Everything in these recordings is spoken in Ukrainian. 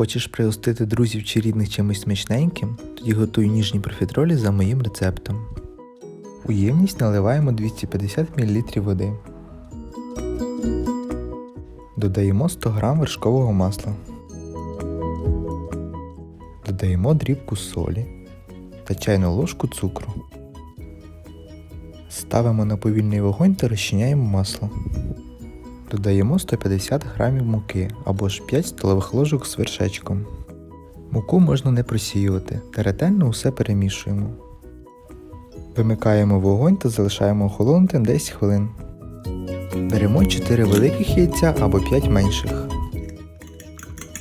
Хочеш пригостити друзів чи рідних чимось смачненьким? Тоді готуй ніжні профітролі за моїм рецептом. У ємність наливаємо 250 мл води. Додаємо 100 г вершкового масла. Додаємо дрібку солі та чайну ложку цукру. Ставимо на повільний вогонь та розчиняємо масло. Додаємо 150 г муки або ж 5 столових ложок з вершечком. Муку можна не просіювати та ретельно усе перемішуємо. Вимикаємо вогонь та залишаємо охолонути 10 хвилин. Беремо 4 великих яйця або 5 менших.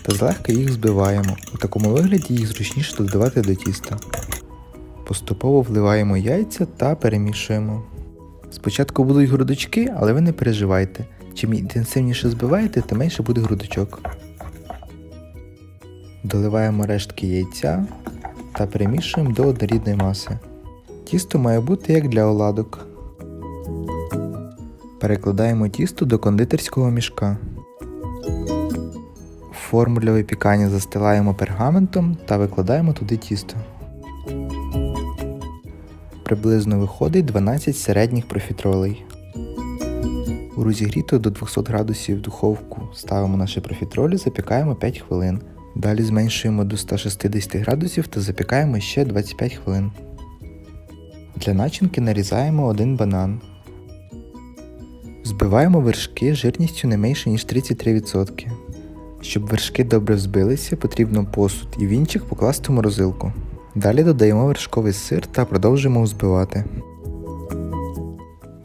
Та злегка їх збиваємо. У такому вигляді їх зручніше додавати до тіста. Поступово вливаємо яйця та перемішуємо. Спочатку будуть грудочки, але ви не переживайте. Чим інтенсивніше збиваєте, тим менше буде грудочок. Доливаємо рештки яйця та перемішуємо до однорідної маси. Тісто має бути як для оладок. Перекладаємо тісто до кондитерського мішка. Форму для випікання застилаємо пергаментом та викладаємо туди тісто. Приблизно виходить 12 середніх профітролей. У розігріту до 200 градусів духовку ставимо наші профітролі, запікаємо 5 хвилин. Далі зменшуємо до 160 градусів та запікаємо ще 25 хвилин. Для начинки нарізаємо один банан. Збиваємо вершки жирністю не менше ніж 33%. Щоб вершки добре взбилися, потрібно посуд і вінчик покласти в морозилку. Далі додаємо вершковий сир та продовжуємо взбивати.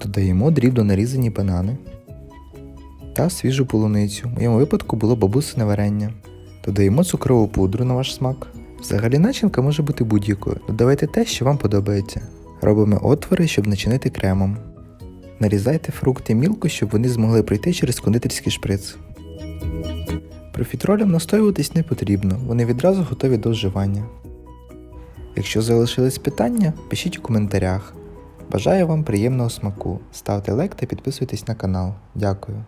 Додаємо дрібно нарізані банани та свіжу полуницю. В моєму випадку було бабусине варення. Додаємо цукрову пудру на ваш смак. Взагалі начинка може бути будь-якою. Додавайте те, що вам подобається. Робимо отвори, щоб начинити кремом. Нарізайте фрукти мілко, щоб вони змогли пройти через кондитерський шприц. Профітролям настоюватись не потрібно, вони відразу готові до вживання. Якщо залишились питання, пишіть у коментарях. Бажаю вам приємного смаку. Ставте лайк та підписуйтесь на канал. Дякую.